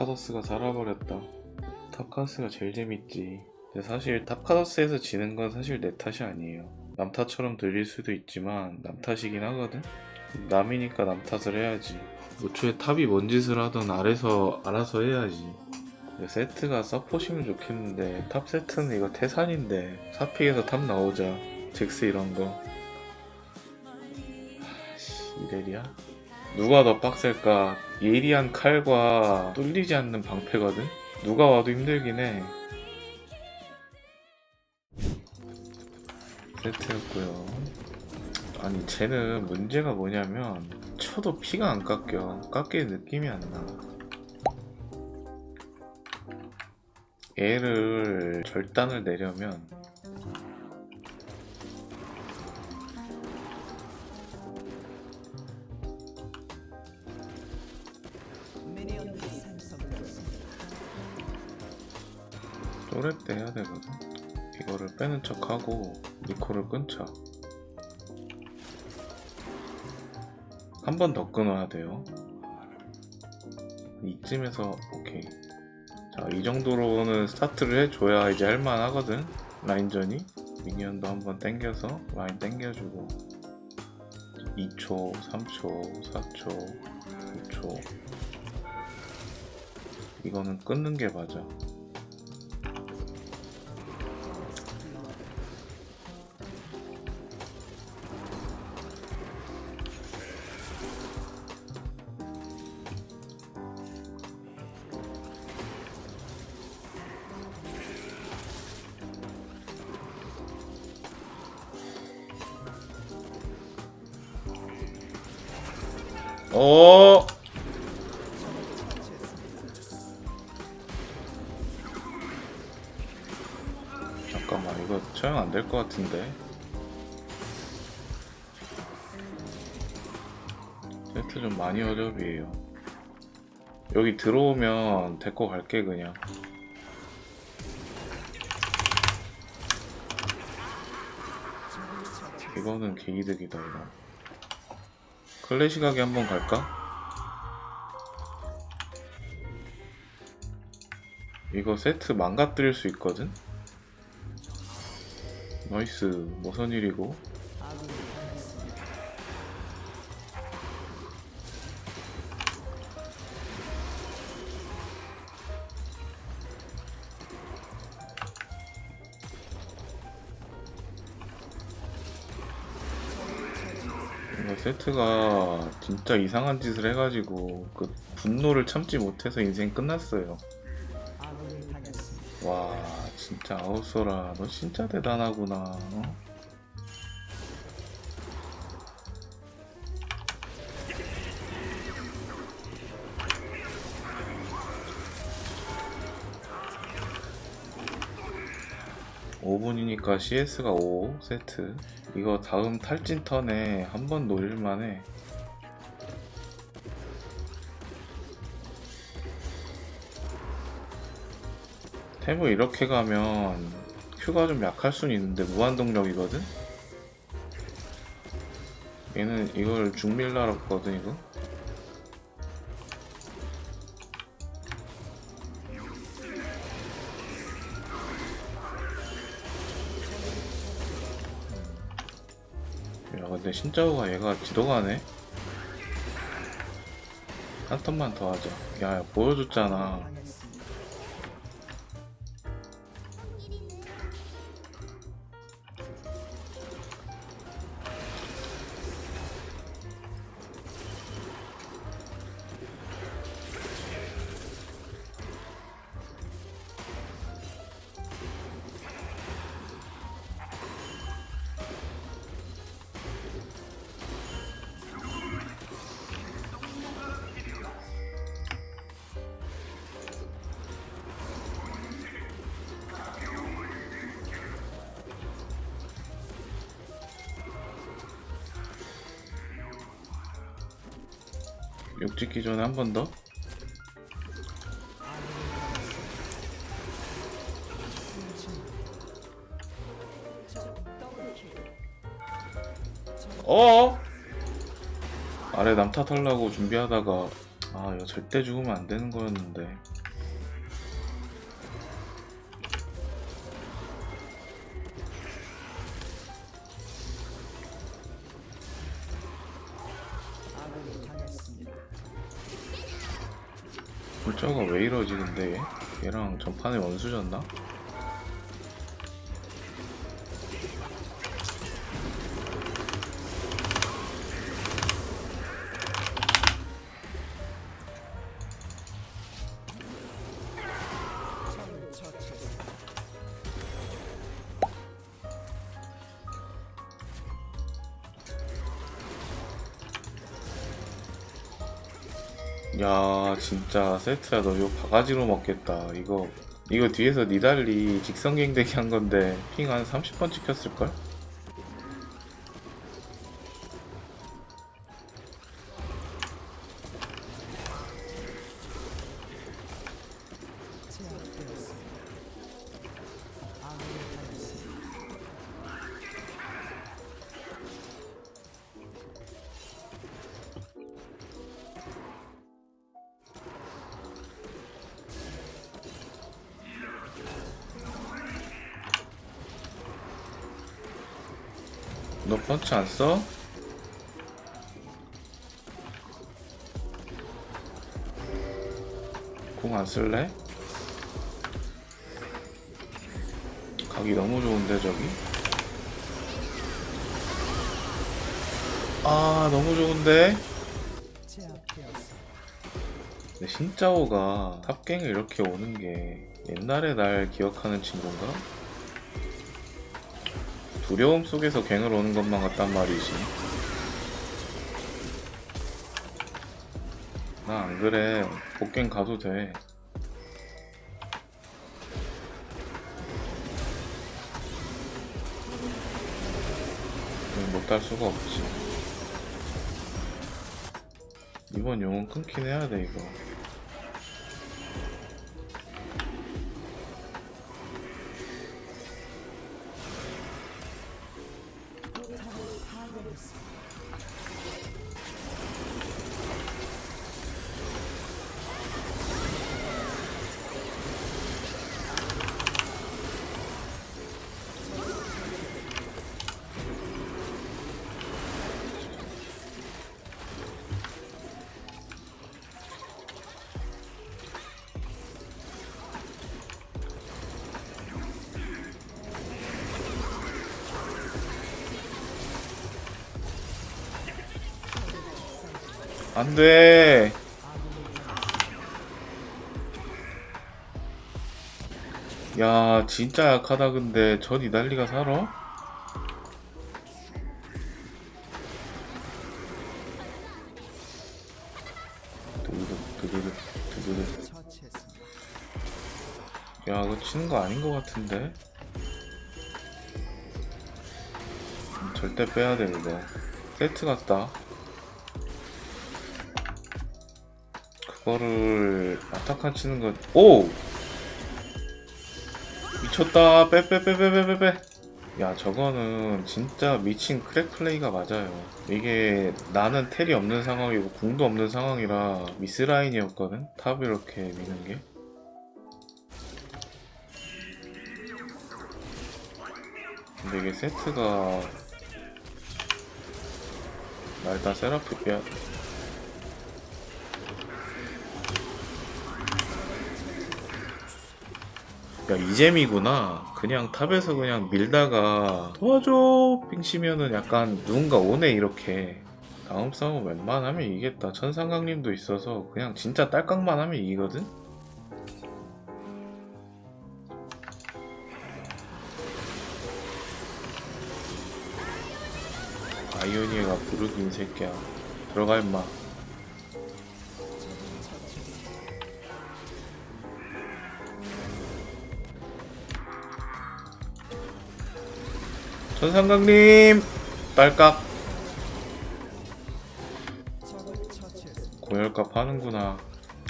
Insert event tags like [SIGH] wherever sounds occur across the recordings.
탑카더스가 살아버렸다. 탑카더스가 제일 재밌지. 근데 사실 탑카더스에서 지는 건 사실 내 탓이 아니에요. 남 탓처럼 들릴 수도 있지만 남 탓이긴 하거든. 남이니까 남 탓을 해야지. 애초에 탑이 뭔 짓을 하든 아래서 알아서 해야지. 세트가 서포시면 좋겠는데 탑 세트는 이거 태산인데 사픽에서 탑 나오자 잭스 이런 거 이래리야? 누가 더 빡셀까? 예리한 칼과 뚫리지 않는 방패거든? 누가 와도 힘들긴 해. 세트였고요. 아니 쟤는 문제가 뭐냐면 쳐도 피가 안 깎여. 깎일 느낌이 안 나. 얘를 절단을 내려면 끊자 한번 더 끊어야 돼요 이쯤에서 오케이 자, 이 정도로는 스타트를 해줘야 이제 할만 하거든. 라인전이. 미니언도 한번 땡겨서 라인 땡겨주고 2초, 3초, 4초, 9초. 이거는 끊는 게 맞아. 어. 잠깐만 이거 처형 안 될 것 같은데. 세트 좀 많이 어렵이에요. 여기 들어오면 데리고 갈게 그냥. 이거는 개이득이다 이거. 클래식 하게 한번 갈까? 이거 세트 망가뜨릴 수 있거든? 나이스 무슨 일이고 세트가 진짜 이상한 짓을 해가지고 그 분노를 참지 못해서 인생 끝났어요. 와 진짜 아웃소라 너 진짜 대단하구나. 어? 오분이니까 CS가 5 세트. 이거 다음 탈진 턴에 한 번 노릴만해. 태무 이렇게 가면 큐가 좀 약할 순 있는데 무한동력이거든? 얘는 이걸 중밀라였거든 이거? 야 근데 신짜오가 얘가 지도가네? 한 턴만 더 하자 야, 야 보여줬잖아 욕 찍기 전에 한 번 더? 어? 아래 남탓하려고 준비하다가 아 이거 절대 죽으면 안 되는 거였는데 불자가 왜 이러지 근데 얘? 얘랑 전판에 원수졌나? 야 진짜 세트야 너 이거 바가지로 먹겠다 이거 이거 뒤에서 니달리 직선갱대기 한 건데 핑 한 30번 찍혔을걸? 너 펀치 안 써? 공 안 쓸래? 각이 너무 좋은데 저기? 아 너무 좋은데? 근데 신짜오가 탑갱을 이렇게 오는 게 옛날에 날 기억하는 친구인가? 두려움 속에서 갱을 오는 것만 같단 말이지. 나 안 그래. 복갱 가도 돼. 못달 수가 없지. 이번 용은 끊긴 해야 돼, 이거. 안 돼. 야, 진짜 약하다, 근데. 저 니달리가 살아? 야, 이거 치는 거 아닌 것 같은데? 음, 절대 빼야 돼, 이거. 세트 같다. 그거를 아타칸 치는 거. 오! 미쳤다. 빼, 빼, 빼, 빼, 빼, 빼, 빼. 야, 저거는 진짜 미친 크랙 플레이가 맞아요. 이게 나는 텔이 없는 상황이고 궁도 없는 상황이라 미스 라인이었거든? 탑 이렇게 미는 게. 근데 이게 세트가 나 일단 세라피 빼야 야 이잼이구나. 그냥 탑에서 그냥 밀다가 도와줘. 빙 치면은 약간 누군가 오네 이렇게. 다음 싸움 웬만하면 이기겠다. 천상강림도 있어서 그냥 진짜 딸깍만 하면 이기거든? 아이오니가 부르긴 새끼야. 들어가 임마 천상강님 딸깍. 고열값 하는구나.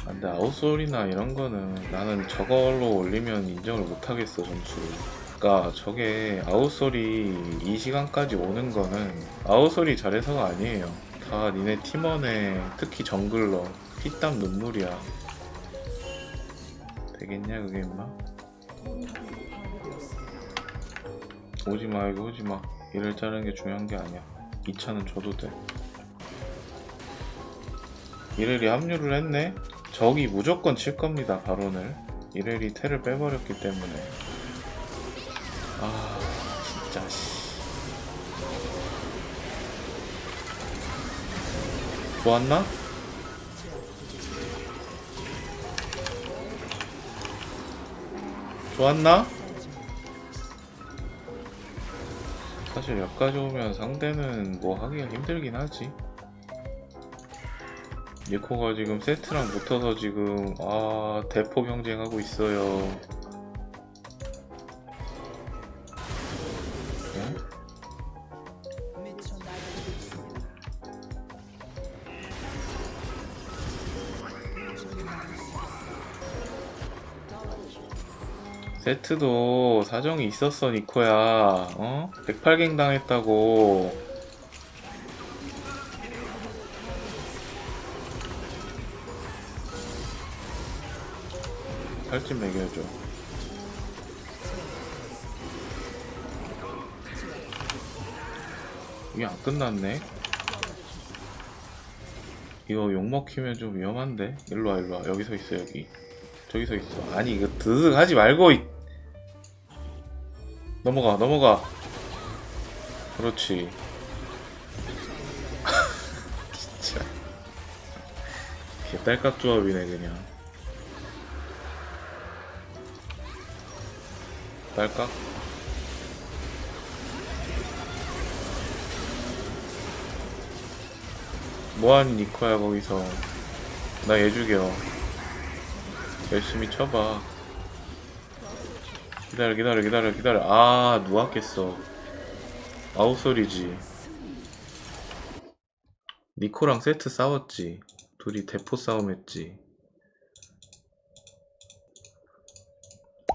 아, 근데 아웃솔이나 이런 거는 나는 저걸로 올리면 인정을 못하겠어 점수를 그니까 저게 아웃솔이 이 시간까지 오는 거는 아웃솔이 잘해서가 아니에요. 다 니네 팀원의 특히 정글러 피땀 눈물이야. 되겠냐 그게 임마 오지마 이거 오지마. 이를 자르는 게 중요한 게 아니야. 2차는 줘도 돼. 이렐이 합류를 했네. 적이 무조건 칠 겁니다 바론을. 이렐이 테를 빼버렸기 때문에. 아 진짜 씨. 좋았나? 좋았나? 사실 여기까지 오면 상대는 뭐 하기가 힘들긴 하지. 니코가 지금 세트랑 붙어서 지금 아 대포 경쟁하고 있어요 세트도 사정이 있었어 니코야. 어? 108갱 당했다고. 살좀 매겨줘 이게 안 끝났네. 이거 욕먹히면 좀 위험한데? 일로와 일로와. 여기 서 있어 여기 저기 서 있어. 아니 이거 드득 하지 말고 이... 넘어가 넘어가. 그렇지. [LAUGHS] 진짜. 개딸깍 조합이네 그냥. 딸깍? 뭐하니 니코야 거기서? 나 얘 죽여 열심히 쳐봐. 기다려 기다려 기다려 기다려. 아 누웠겠어? 아웃소리지. 니코랑 세트 싸웠지. 둘이 대포 싸움 했지.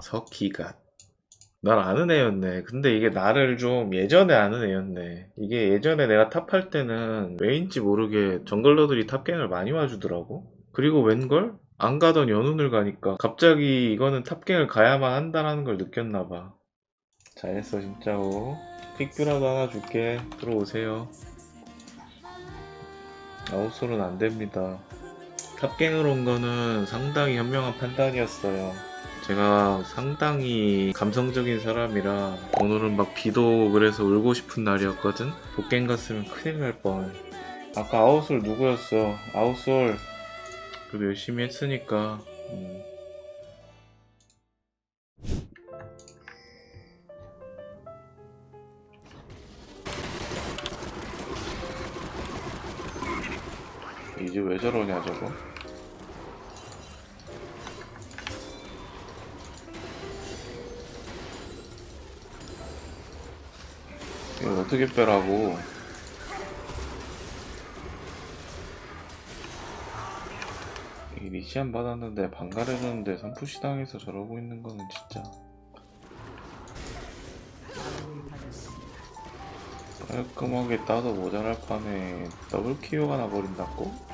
석희가. 날 아는 애였네. 근데 이게 나를 좀 예전에 아는 애였네. 이게 예전에 내가 탑할 때는 왜인지 모르게 정글러들이 탑갱을 많이 와주더라고. 그리고 웬걸? 안 가던 연운을 가니까 갑자기 이거는 탑갱을 가야만 한다라는 걸 느꼈나 봐. 잘했어 진짜로. 픽뷰라도 하나 줄게. 들어오세요. 아웃솔은 안됩니다. 탑갱을 온 거는 상당히 현명한 판단이었어요. 제가 상당히 감성적인 사람이라 오늘은 막 비도 그래서 울고 싶은 날이었거든? 복갱 갔으면 큰일 날 뻔. 아까 아웃솔 누구였어? 아웃솔 그래도 열심히 했으니까 음. 이제 왜 저러냐 저거 이거 어떻게 빼라고 이 리시안 받았는데 반가려는데 선푸시 당해서 저러고 있는 거는 진짜 깔끔하게 따도 모자랄 판에 더블 키오가 나버린다고?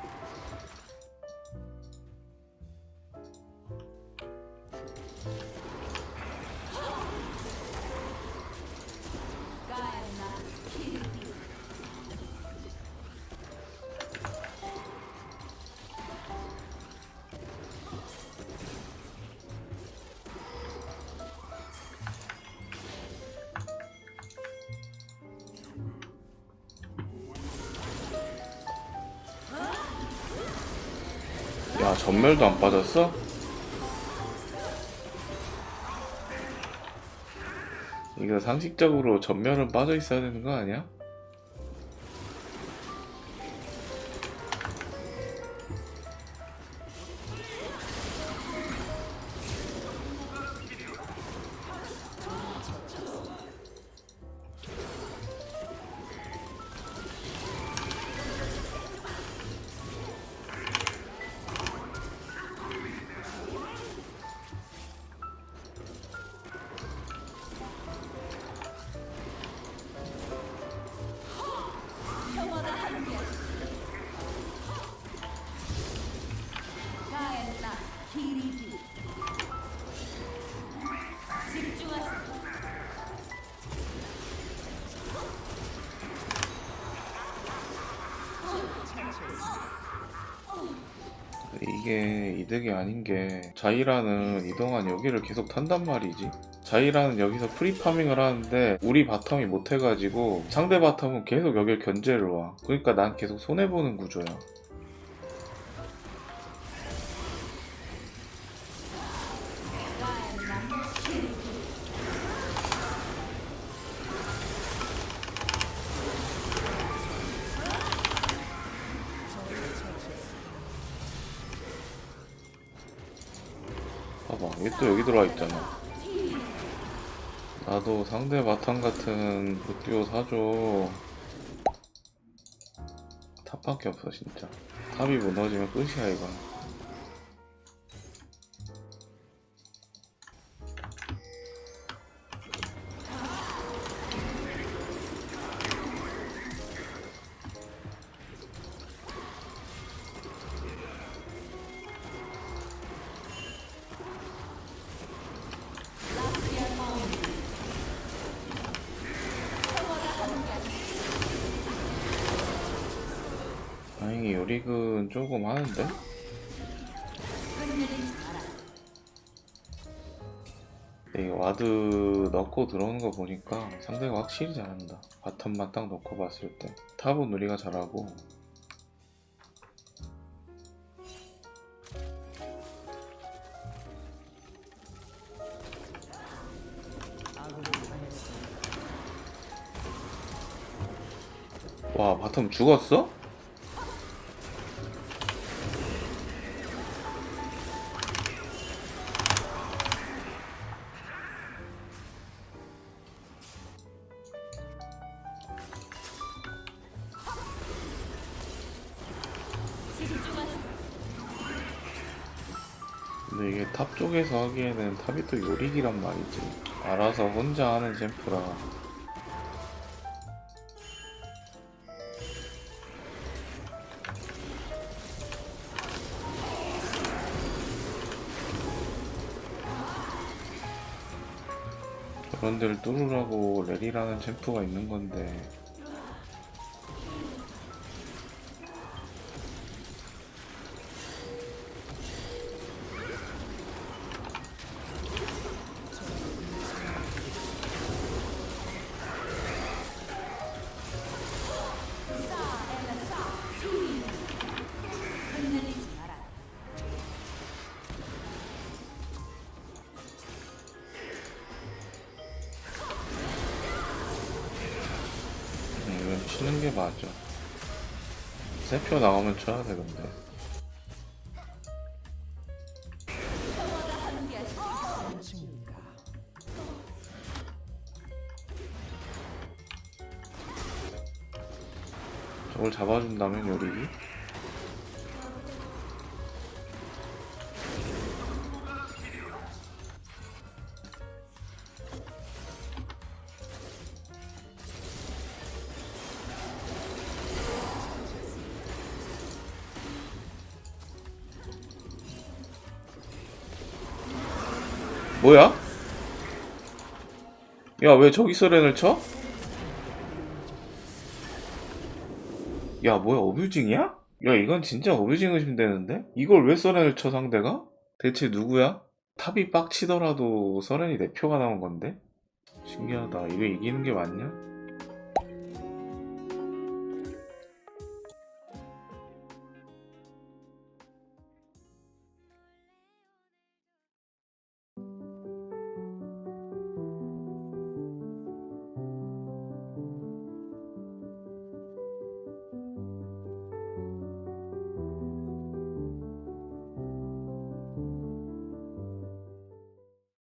야 전멸도 안 빠졌어? 이거 상식적으로 전멸은 빠져 있어야 되는 거 아니야? 이게 이득이 아닌 게 자이라는 이동안 여기를 계속 탄단 말이지. 자이라는 여기서 프리파밍을 하는데 우리 바텀이 못해가지고 상대 바텀은 계속 여길 견제를 와. 그러니까 난 계속 손해보는 구조야. 또 여기 들어와 있잖아. 나도 상대 바탕 같은 부띠오 사줘. 탑밖에 없어 진짜. 탑이 무너지면 끝이야 이건. 네, 와드 넣고 들어오는 거 보니까 상대가 확실히 잘한다. 바텀만 딱 넣고 봤을 때. 탑은 우리가 잘하고. 와, 바텀 죽었어? 탑 쪽에서 하기에는 탑이 또 요리기란 말이지. 알아서 혼자 하는 챔프라. 그런 데를 뚫으라고 레리라는 챔프가 있는 건데 세표 나오면 쳐야 돼 근데. 저걸 잡아준다면 요리. 뭐야? 야, 왜 저기서 렌을 쳐? 야, 뭐야, 어뷰징이야? 야, 이건 진짜 어뷰징 의심되는데? 이걸 왜 서렌을 쳐, 상대가? 대체 누구야? 탑이 빡치더라도 서렌이 4표가 나온 건데? 신기하다. 이거 이기는 게 맞냐?